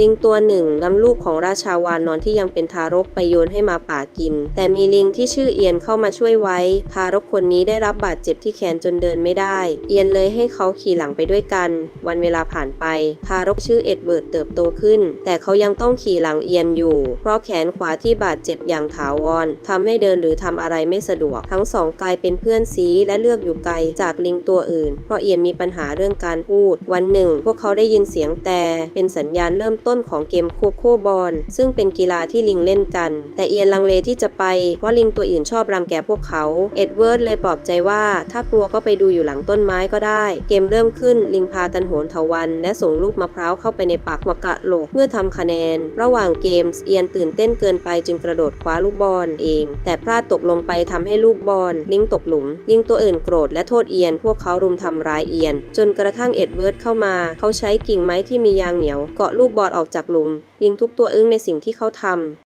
ลิงตัวหนึ่งนำลูกของราชาวานนอนที่ยังเป็นทารกไปโยนให้มาป่ากิน แต่มีลิงที่ชื่อเอียนเข้ามาช่วยไว้ ทารกคนนี้ได้รับบาดเจ็บที่แขนจนเดินไม่ได้ เอียนเลยให้เขาขี่หลังไปด้วยกัน วันเวลาผ่านไป ทารกชื่อเอ็ดเวิร์ดเติบโตขึ้น แต่เขายังต้องขี่หลังเอียนอยู่ เพราะแขนขวาที่บาดเจ็บอย่างถาวรทำให้เดินหรือทำอะไรไม่สะดวก ทั้งสองกลายเป็นเพื่อนซีและเลือกอยู่ไกลจากลิงตัวอื่น เพราะเอียนมีปัญหาเรื่องการพูด วันหนึ่ง พวกเขาได้ยินเสียงแต่เป็นสัญญาณเริ่มต้นของเกมโคโค่บอลซึ่งเป็นกีฬาที่ลิงเล่นกัน แต่เอียนลังเลที่จะไปเพราะลิงตัวอื่นชอบรังแกพวกเขาเอ็ดเวิร์ดเลยปลอบใจว่าถ้ากลัวก็ไปดูอยู่หลังต้นไม้ก็ได้ เกมเริ่มขึ้นลิงพาตันโหนเถาวัน และส่งลูกมะพร้าวเข้าไปในปากหัวกะโหลกเพื่อทำคะแนน ระหว่างเกมเอียนตื่นเต้นเกินไปจึงกระโดดคว้าลูกบอลเอง แต่พลาดตกลงไปทำให้ลูกบอลลิงตกหลุม ลิงตัวอื่นโกรธและโทษเอียน พวกเขารุมทำร้ายเอียน จนกระทั่งเอ็ดเวิร์ดเข้ามา เขาใช้กิ่งไม้ที่มียางเหนียวเกาะลูกบอลออกจากหลุม ยิงทุกตัวอึ้งในสิ่งที่เขาทำ